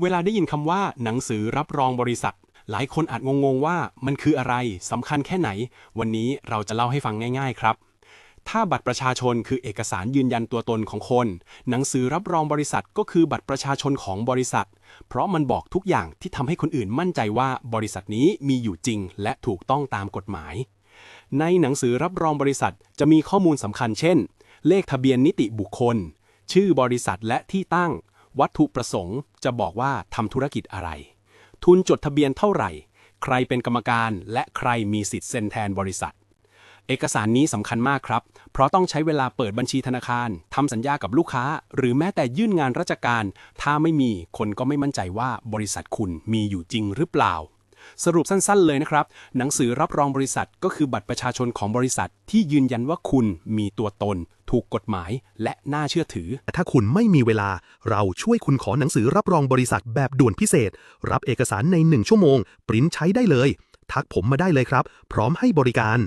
เวลาได้ยินคำว่าหนังสือรับรองบริษัท หลายคนอาจงงๆว่ามันคืออะไรสำคัญแค่ไหน วันนี้เราจะเล่าให้ฟังง่ายๆครับ ถ้าบัตรประชาชนคือเอกสารยืนยันตัวตนของคน หนังสือรับรองบริษัทก็คือบัตรประชาชนของบริษัท เพราะมันบอกทุกอย่างที่ทำให้คนอื่นมั่นใจว่าบริษัทนี้มีอยู่จริง และถูกต้องตามกฎหมาย ในหนังสือรับรองบริษัทจะมีข้อมูลสำคัญเช่น เลขทะเบียนนิติบุคคล ชื่อบริษัทและที่ตั้ง วัตถุประสงค์จะบอกว่าทำธุรกิจอะไร ทุนจดทะเบียนเท่าไหร่ ใครเป็นกรรมการและใครมีสิทธิ์เซ็นแทนบริษัท เอกสารนี้สำคัญมากครับ เพราะต้องใช้เวลาเปิดบัญชีธนาคารทำสัญญากับลูกค้า หรือแม้แต่ยื่นงานราชการ ถ้าไม่มีคนก็ไม่มั่นใจว่าบริษัทคุณมีอยู่จริงหรือเปล่า สรุปสั้นๆเลยนะครับ หนังสือรับรองบริษัทก็คือบัตรประชาชนของบริษัทที่ยืนยันว่าคุณมีตัวตน ถูกกฎหมาย และน่าเชื่อถือ แต่ถ้าคุณไม่มีเวลา เราช่วยคุณขอหนังสือรับรองบริษัทแบบด่วนพิเศษ รับเอกสารใน 1 ชั่วโมง ปริ้นใช้ได้เลย ทักผมมาได้เลยครับ พร้อมให้บริการ